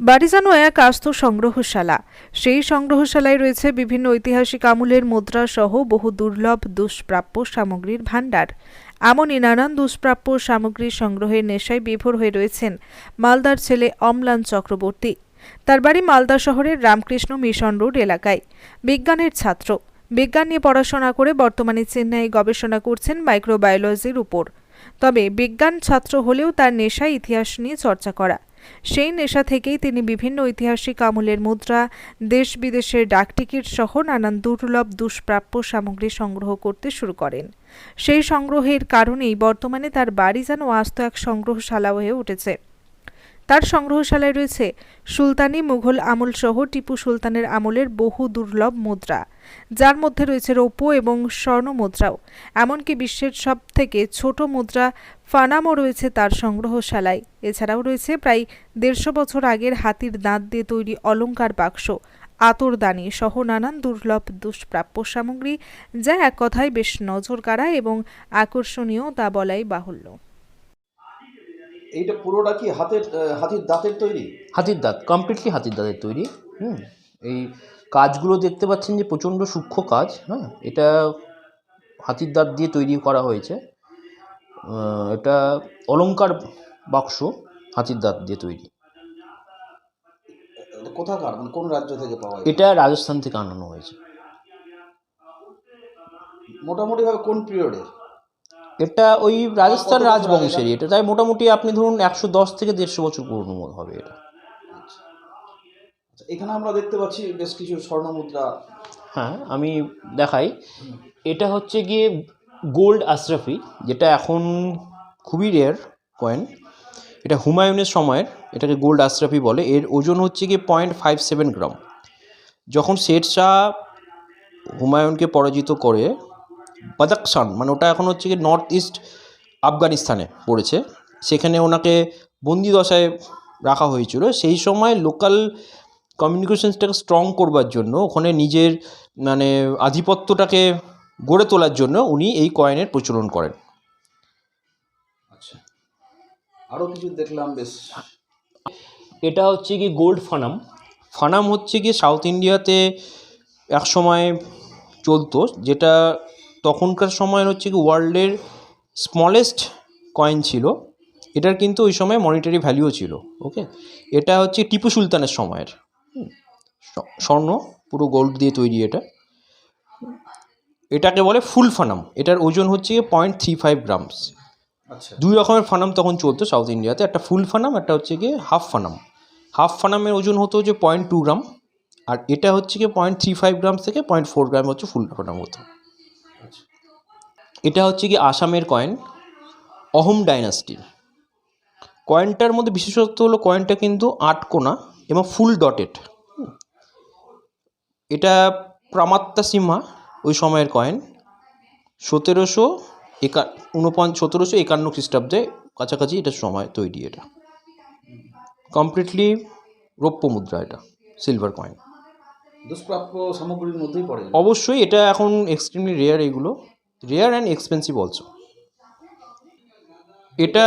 বারিজানো এক আস্ত সংগ্রহশালা। সেই সংগ্রহশালায় রয়েছে বিভিন্ন ঐতিহাসিক আমলের মুদ্রা সহ বহু দুর্লভ দুষ্প্রাপ্য সামগ্রীর ভাণ্ডার। এমনই নানান দুষ্প্রাপ্য সামগ্রী সংগ্রহের নেশায় বিভোর হয়ে রয়েছেন মালদার ছেলে অম্লান চক্রবর্তী। তার বাড়ি মালদা শহরের রামকৃষ্ণ মিশন রোড এলাকায়। বিজ্ঞানের ছাত্র। বিজ্ঞান নিয়ে পড়াশোনা করে বর্তমানে চেন্নাইয়ে গবেষণা করছেন মাইক্রোবায়োলজির উপর। তবে বিজ্ঞান ছাত্র হলেও তার নেশা ইতিহাস নিয়ে চর্চা করা। সেই নেশা থেকেই তিনি বিভিন্ন ঐতিহাসিক আমলের মুদ্রা, দেশ বিদেশের ডাকটিকিট সহ নানান দুর্লভ দুষ্প্রাপ্য সামগ্রী সংগ্রহ করতে শুরু করেন। সেই সংগ্রহের কারণেই বর্তমানে তার বাড়ি যেন আস্ত এক সংগ্রহশালা হয়ে উঠেছে। তার সংগ্রহশালায় রয়েছে সুলতানি মুঘল আমল সহ টিপু সুলতানের আমলের বহু দুর্লভ মুদ্রা, যার মধ্যে রয়েছে রৌপ্য এবং স্বর্ণ মুদ্রাও। এমনকি বিশ্বের সব থেকে ছোট মুদ্রা ফানামও রয়েছে তার সংগ্রহশালায়। এছাড়াও রয়েছে প্রায় দেড়শো বছর আগের হাতির দাঁত দিয়ে তৈরি অলঙ্কার বাক্স, আতরদানি সহ নানান দুর্লভ দুষ্প্রাপ্য সামগ্রী, যা এক কথায় বেশ নজর কাড়া এবং আকর্ষণীয় তা বলাই বাহুল্য। এইটা পুরোটা কি হাতের হাতির দাঁতের তৈরি? হাতির দাঁত কমপ্লিটলি হাতির দাঁতের তৈরি। হুম এই কাজগুলো দেখতে পাচ্ছেন যে প্রচণ্ড সূক্ষ্ম কাজ হ্যাঁ এটা হাতির দাঁত দিয়ে তৈরি করা হয়েছে। এটা অলংকার বাক্স হাতির দাঁত দিয়ে তৈরি। এটা কোথাকার? মানে কোন রাজ্য থেকে পাওয়া যায় এটা রাজস্থান থেকে আনানো হয়েছে। মোটামুটি ভাবে কোন পিরিয়ডের এটা ওই রাজস্থান রাজবংশেরই। এটা তাই মোটামুটি আপনি ধরুন একশো দশ থেকে দেড়শো বছর পুরনো হবে এটা। আচ্ছা এখানে আমরা দেখতে পাচ্ছি বেশ কিছু স্বর্ণ মুদ্রা। হ্যাঁ আমি দেখাই। এটা হচ্ছে গিয়ে গোল্ড আশরাফি যেটা এখন খুবই রেয়ার কয়েন এটা হুমায়ুনের সময়ের এটাকে গোল্ড আশরাফি বলে। এর ওজন হচ্ছে গিয়ে পয়েন্ট ফাইভ সেভেন গ্রাম যখন শের শাহ হুমায়ুনকে পরাজিত করে বাদাকসান মানে ওটা এখন হচ্ছে গিয়ে নর্থ ইস্ট আফগানিস্তানে পড়েছে। সেখানে ওনাকে বন্দি দশায় রাখা হয়েছিল। সেই সময় লোকাল কমিউনিকেশনসটাকে স্ট্রং করবার জন্য ওখানে নিজের মানে আধিপত্যটাকে গড়ে তোলার জন্য উনি এই কয়েনের প্রচলন করেন। আচ্ছা। আরও কিছু দেখলাম বেশ। এটা হচ্ছে কি গোল্ড ফানাম ফানাম হচ্ছে কি সাউথ ইন্ডিয়াতে এক সময় চলতো যেটা তখনকার সময় হচ্ছে কি ওয়ার্ল্ডের স্মলেস্ট কয়েন ছিল। এটার কিন্তু ওই সময় মনিটারি ভ্যালুও ছিল ওকে এটা হচ্ছে টিপু সুলতানের সময়ের। স্বর্ণ পুরো গোল্ড দিয়ে তৈরি এটা। এটাকে বলে ফুল ফানাম। এটার ওজন হচ্ছে পয়েন্ট থ্রি ফাইভ গ্রামস আচ্ছা। দুই রকমের ফানাম তখন চলতো সাউথ ইন্ডিয়াতে একটা ফুল ফানাম একটা হচ্ছে গিয়ে হাফ ফানাম। হাফ ফানামের ওজন হতো যে পয়েন্ট টু গ্রাম আর এটা হচ্ছে গিয়ে পয়েন্ট থ্রি ফাইভ গ্রাম থেকে পয়েন্ট ফোর গ্রাম হচ্ছে ফুল ফানাম হতো। এটা হচ্ছে কি আসামের কয়েন অহোম ডাইনাস্টির কয়েনটার মধ্যে বিশেষত্ব হলো কয়েনটা কিন্তু আট কোনা এবং ফুল ডটেড এটা প্রামাত্তা সিমহা ওই সময়ের কয়েন সতেরোশো একা উনপঞ্চ সতেরোশো একান্ন খ্রিস্টাব্দে কাছাকাছি এটা সময় তৈরি এটা। কমপ্লিটলি রৌপ্য মুদ্রা এটা সিলভার কয়েন দুষ্প্রাপ্য সামগ্রীর মধ্যেই পড়ে। অবশ্যই এটা এখন এক্সট্রিমলি রেয়ার এগুলো। রেয়ার অ্যান্ড এক্সপেন্সিভ অলসো এটা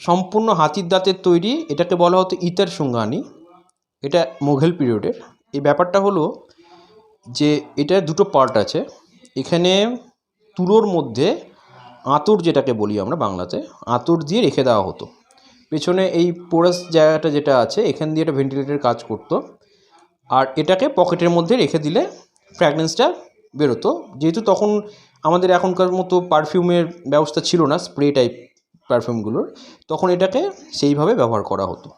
সম্পূর্ণ হাতির দাঁতের তৈরি, এটাকে বলা হতো ইতার সুঙ্গানি এটা মোঘল পিরিয়ডের। এই ব্যাপারটা হলো যে এটা দুটো পার্ট আছে। এখানে তুলোর মধ্যে আঁতর যেটাকে বলি আমরা বাংলাতে, আঁতর দিয়ে রেখে দেওয়া হতো। পেছনে এই পোরাস জায়গাটা যেটা আছে, এখান দিয়ে এটা ভেন্টিলেটরের কাজ করতো। আর এটাকে পকেটের মধ্যে রেখে দিলে ফ্র্যাগনেন্সটা বেরোতো। যেহেতু তখন আমাদের এখনকার মতো পারফিউমের ব্যবস্থা ছিল না স্প্রে টাইপ পারফিউমগুলোর তখন এটাকে সেইভাবে ব্যবহার করা হতো।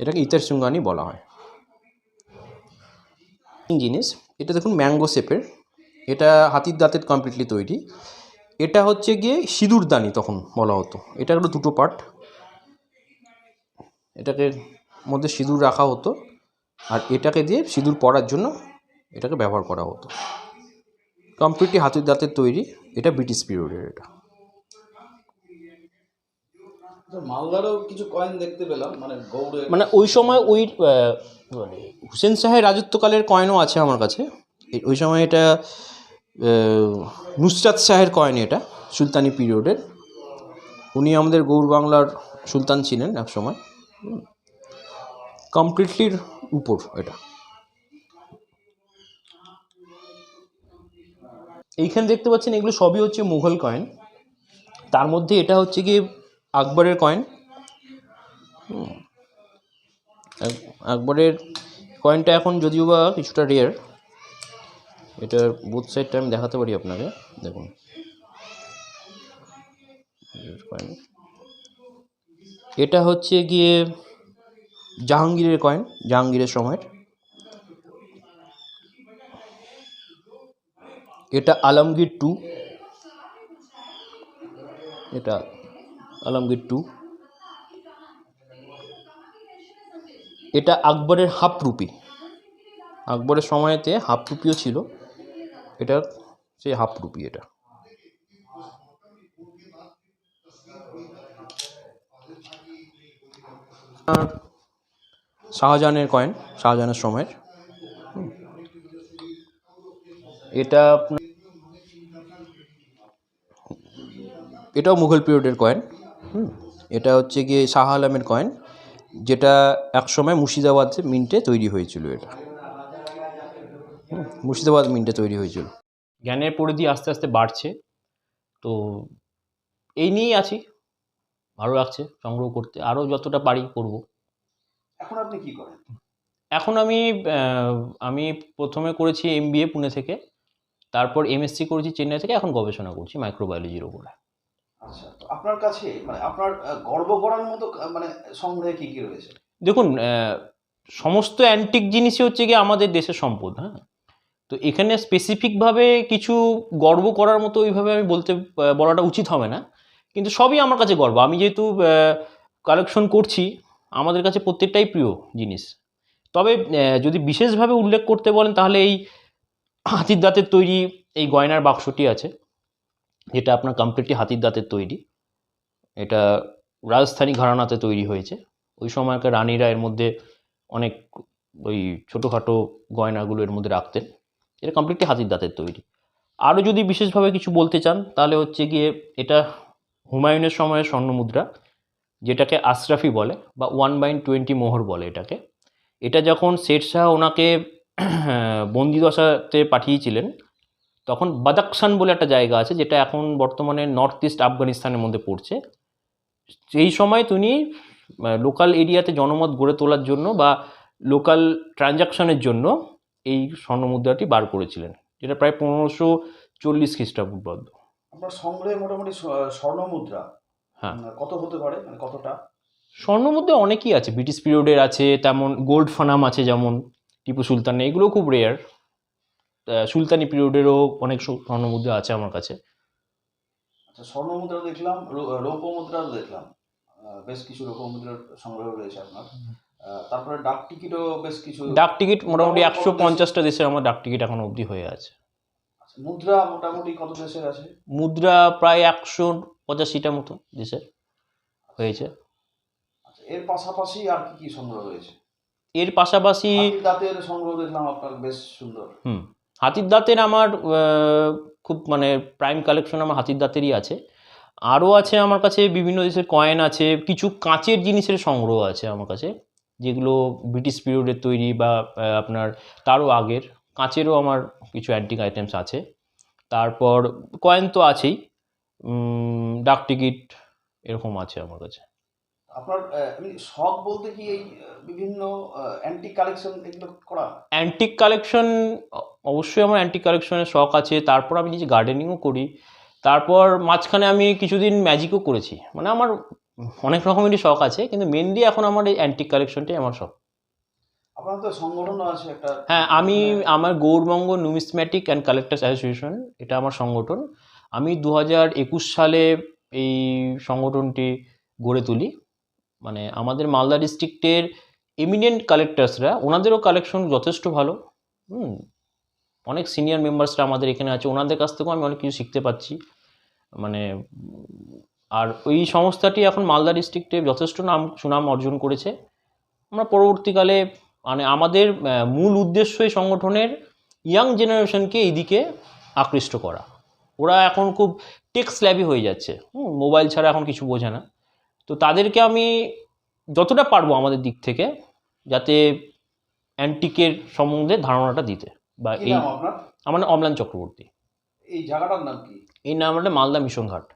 এটাকে ইতার চুঙ্গানি বলা হয়। জিনিস, এটা দেখুন ম্যাঙ্গো শেপের এটা হাতির দাঁতের কমপ্লিটলি তৈরি। এটা হচ্ছে গিয়ে সিঁদুরদানি তখন বলা হতো। এটা হলো দুটো পার্ট এটাকে মধ্যে সিঁদুর রাখা হতো। আর এটাকে দিয়ে সিঁদুর পরার জন্য এটাকে ব্যবহার করা হতো। কমপ্লিটলি হাতের দাঁতের তৈরি এটা ব্রিটিশ পিরিয়ডের এটা। মালদারও কিছু কয়েন দেখতে পেলাম মানে গৌড়ের। মানে ওই সময় ওই মানে হুসেন শাহের রাজত্বকালের কয়েনও আছে আমার কাছে। ওই সময় এটা নুসরাত শাহের কয়েন এটা সুলতানি পিরিয়ডের। উনি আমাদের গৌড় বাংলার সুলতান ছিলেন এক সময়। কমপ্লিটলির উপর এটা। এইখানে দেখতে পাচ্ছেন এগুলো সবই হচ্ছে মুঘল কয়েন তার মধ্যে এটা হচ্ছে গিয়ে আকবরের কয়েন। আকবরের কয়েনটা এখন যদিও বা কিছুটা রেয়ার এটার বুথ সাইডটা আমি দেখাতে পারি আপনাকে। দেখুন। কয়েন এটা হচ্ছে গিয়ে জাহাঙ্গীরের কয়েন জাহাঙ্গীরের সময়ের। এটা আলমগীর টু। এটা আলমগীর টু। এটা আকবরের হাফ রুপি আকবরের সময়তে হাফ রুপিও ছিল। এটা সেই হাফ রুপি এটা। শাহজাহানের কয়েন, শাহজাহানের সময়ের। এটা আপনার এটাও মুঘল পিরিয়ডের কয়েন হুম। এটা হচ্ছে গিয়ে শাহ আলমের কয়েন যেটা একসময় মুর্শিদাবাদ মিন্টে তৈরি হয়েছিল এটা। হুম, মুর্শিদাবাদ মিন্টে তৈরি হয়েছিল। জ্ঞানের পরিধি আস্তে আস্তে বাড়ছে তো এই নিয়েই আছি। ভালো লাগছে সংগ্রহ করতে আরও যতটা পারি করব। এখন আপনি কি করেন? এখন আমি আমি প্রথমে করেছি এম পুনে থেকে। তারপর এমএসসি করেছি চেন্নাই থেকে। এখন গবেষণা করছি মাইক্রোবায়োলজির ওপরে। আচ্ছা আপনার কাছে মানে আপনার গর্ব করার মতো মানে সংগ্রহে কি কি রয়েছে? দেখুন সমস্ত অ্যান্টিক জিনিসই হচ্ছে গিয়ে আমাদের দেশের সম্পদ হ্যাঁ? তো এখানে স্পেসিফিকভাবে কিছু গর্ব করার মতো ওইভাবে আমি বলতে বলাটা উচিত হবে না। কিন্তু সবই আমার কাছে গর্ব। আমি যেহেতু কালেকশন করছি, আমাদের কাছে প্রত্যেকটাই প্রিয় জিনিস। তবে যদি বিশেষভাবে উল্লেখ করতে বলেন, তাহলে এই হাতির দাঁতের তৈরি এই গয়নার বাক্সটি আছে। যেটা আপনার কমপ্লিটলি হাতির দাঁতের তৈরি। এটা রাজস্থানী ঘরানাতে তৈরি হয়েছে। ওই সময়কার রানীরা এর মধ্যে অনেক ওই ছোটোখাটো গয়নাগুলো এর মধ্যে রাখতেন। এটা কমপ্লিটলি হাতির দাঁতের তৈরি। আরও যদি বিশেষভাবে কিছু বলতে চান, তাহলে হচ্ছে গিয়ে এটা হুমায়ুনের সময়ের স্বর্ণমুদ্রা, যেটাকে আশরাফি বলে বা ওয়ান বাইন টোয়েন্টি মোহর বলে এটাকে। এটা যখন শের শাহ ওনাকে বন্দিদশাতে পাঠিয়েছিলেন তখন বাদাকশান বলে একটা জায়গা আছে যেটা এখন বর্তমানে নর্থ ইস্ট আফগানিস্তানের মধ্যে পড়ছে। সেই সময় তিনি লোকাল এরিয়াতে জনমত গড়ে তোলার জন্য বা লোকাল ট্রানজাকশনের জন্য এই স্বর্ণমুদ্রাটি বার করেছিলেন যেটা প্রায় পনেরোশো চল্লিশ খ্রিস্টাপূর্বাব্দ আপনার সংগ্রহে মোটামুটি স- স্বর্ণ মুদ্রা হ্যাঁ। কত হতে পারে? মানে কতটা? স্বর্ণমুদ্রা অনেকই আছে ব্রিটিশ পিরিয়ডের আছে তেমন গোল্ড ফানাম আছে যেমন টিপু সুলতানের এগুলো খুব রেয়ার সুলতানি পিরিয়ডেরও অনেক স্ব- স্বর্ণমুদ্রা আছে আমার কাছে। আচ্ছা স্বর্ণ মুদ্রা দেখলাম রৌপ্য মুদ্রাও দেখলাম। বেশ কিছু রৌপ্য মুদ্রার সংগ্রহ রয়েছে আপনার। তারপরে ডাক টিকিটও বেশ কিছু ডাক টিকিট মোটামুটি একশো পঞ্চাশটা দেশের আমার ডাক টিকিট এখন অবধি হয়ে আছে। আচ্ছা, মুদ্রা মোটামুটি কত দেশের আছে? মুদ্রা প্রায় একশো পঁচাশিটা মতো দেশের হয়েছে। আচ্ছা এর পাশাপাশি আর কি কি সংগ্রহ রয়েছে? এর পাশাপাশি দাঁতের সংগ্রহ দেখলাম আপনার বেশ সুন্দর। হুম। হাতির দাঁতের আমার খুব মানে প্রাইম কালেকশন আমার হাতির দাঁতেরই আছে। আরও আছে আমার কাছে বিভিন্ন দেশের কয়েন আছে কিছু কাঁচের জিনিসের সংগ্রহ আছে আমার কাছে যেগুলো ব্রিটিশ পিরিয়ডের তৈরি বা আপনার তারও আগের। কাঁচেরও আমার কিছু অ্যান্টিক আইটেমস আছে। তারপর কয়েন তো আছেই ডাক টিকিট এরকম আছে আমার কাছে। আপনার শখ বলতে কি এই বিভিন্ন অ্যান্টিক কালেকশন এগুলো করা? অ্যান্টিক কালেকশন অবশ্যই আমার অ্যান্টিক কালেকশনের শখ আছে। তারপর আমি নিজে গার্ডেনিংও করি। তারপর মাঝখানে আমি কিছুদিন ম্যাজিকও করেছি। মানে আমার অনেক রকমেরই শখ আছে কিন্তু মেনলি এখন আমার এই অ্যান্টিক কালেকশনটাই আমার শখ। আপনার তো সংগঠনও আছে একটা। হ্যাঁ আমি আমার Gourbanga numismatic and collectors association এটা আমার সংগঠন। আমি দু হাজার একুশ সালে এই সংগঠনটি গড়ে তুলি। মানে আমাদের মালদা ডিস্ট্রিক্টের এমিনেন্ট কালেক্টার্সরা ওনাদেরও কালেকশন যথেষ্ট ভালো। হুম অনেক সিনিয়র মেম্বার্সরা আমাদের এখানে আছে। ওনাদের কাছ থেকেও আমি অনেক কিছু শিখতে পাচ্ছি। মানে আর ওই সংস্থাটি এখন মালদা ডিস্ট্রিক্টে যথেষ্ট নাম, সুনাম অর্জন করেছে। আমরা পরবর্তীকালে মানে আমাদের মূল উদ্দেশ্য এই সংগঠনের ইয়াং জেনারেশনকে এইদিকে আকৃষ্ট করা। ওরা এখন খুব টেক্স ল্যাবি হয়ে যাচ্ছে। মোবাইল ছাড়া এখন কিছু বোঝে না। তো তাদেরকে আমি যতটা পারব আমাদের দিক থেকে, যাতে অ্যান্টিকের সম্বন্ধে ধারণাটা দিতে। বা এই আমার অম্লান চক্রবর্তী। এই জায়গাটার নাম কি? এই নাম হলো মালদা মিশন ঘাট